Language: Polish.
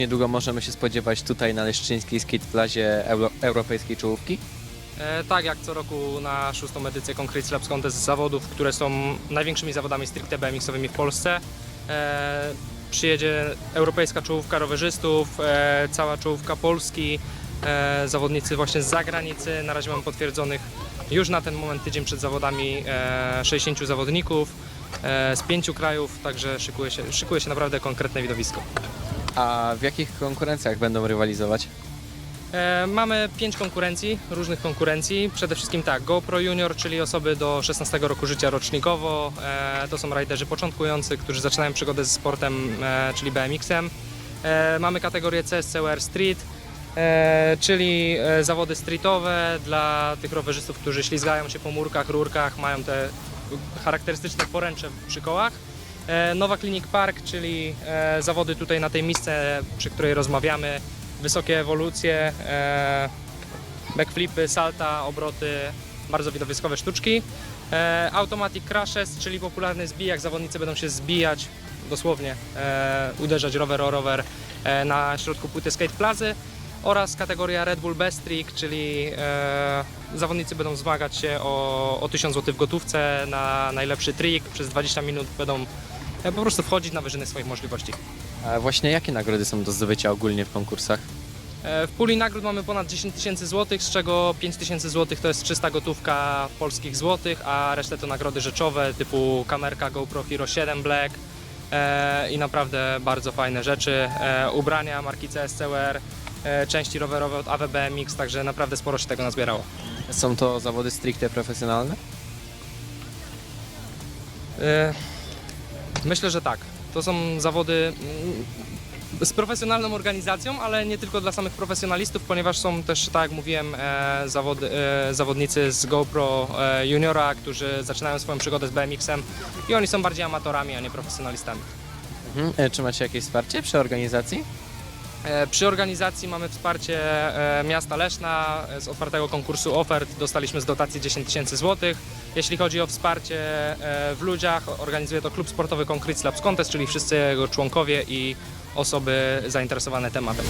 niedługo możemy się spodziewać tutaj na Leszczyńskiej Skate Plazie euro, europejskiej czołówki? E, tak jak co roku na szóstą edycję Concrete Slabs Contest zawodów, które są największymi zawodami stricte BMX-owymi w Polsce. E, przyjedzie europejska czołówka rowerzystów, e, cała czołówka Polski, e, zawodnicy właśnie z zagranicy. Na razie mamy potwierdzonych już na ten moment, tydzień przed zawodami, e, 60 zawodników e, z pięciu krajów, także szykuje się, szykuje się naprawdę konkretne widowisko. A w jakich konkurencjach będą rywalizować? E, mamy pięć konkurencji, różnych konkurencji. Przede wszystkim tak, GoPro Junior, czyli osoby do 16 roku życia rocznikowo. E, to są rajderzy początkujący, którzy zaczynają przygodę ze sportem, e, czyli BMX-em. E, mamy kategorię CSCR Street, e, czyli e, zawody streetowe dla tych rowerzystów, którzy ślizgają się po murkach, rurkach, mają te charakterystyczne poręcze przy kołach. E, Nowa Clinic Park, czyli e, zawody tutaj na tej miejsce, przy której rozmawiamy, wysokie ewolucje, e, backflipy, salta, obroty, bardzo widowiskowe sztuczki. Automatic Crashes, czyli popularny zbijak, zawodnicy będą się zbijać, dosłownie uderzać rower o rower na środku płyty skate plazy oraz kategoria Red Bull Best Trick, czyli e, zawodnicy będą zmagać się o, o 1000 zł w gotówce na najlepszy trik. Przez 20 minut będą e, po prostu wchodzić na wyżyny swoich możliwości. A właśnie jakie nagrody są do zdobycia ogólnie w konkursach? E, W puli nagród mamy ponad 10 tysięcy złotych, z czego 5 tysięcy złotych to jest czysta gotówka polskich złotych, a resztę to nagrody rzeczowe typu kamerka GoPro Hero 7 Black e, i naprawdę bardzo fajne rzeczy. E, ubrania marki CSCR, części rowerowe od AWBMX, także naprawdę sporo się tego nazbierało. Są to zawody stricte profesjonalne? E, Myślę, że tak. To są zawody mm, z profesjonalną organizacją, ale nie tylko dla samych profesjonalistów, ponieważ są też, tak jak mówiłem, e, zawody, e, zawodnicy z GoPro e, Juniora, którzy zaczynają swoją przygodę z BMX-em i oni są bardziej amatorami, a nie profesjonalistami. Mhm. E, Czy macie jakieś wsparcie przy organizacji? E, Przy organizacji mamy wsparcie e, miasta Leszna z otwartego konkursu ofert. Dostaliśmy z dotacji 10 tysięcy złotych. Jeśli chodzi o wsparcie e, w ludziach, organizuje to klub sportowy Concrete Slabs Contest, czyli wszyscy jego członkowie i osoby zainteresowane tematem.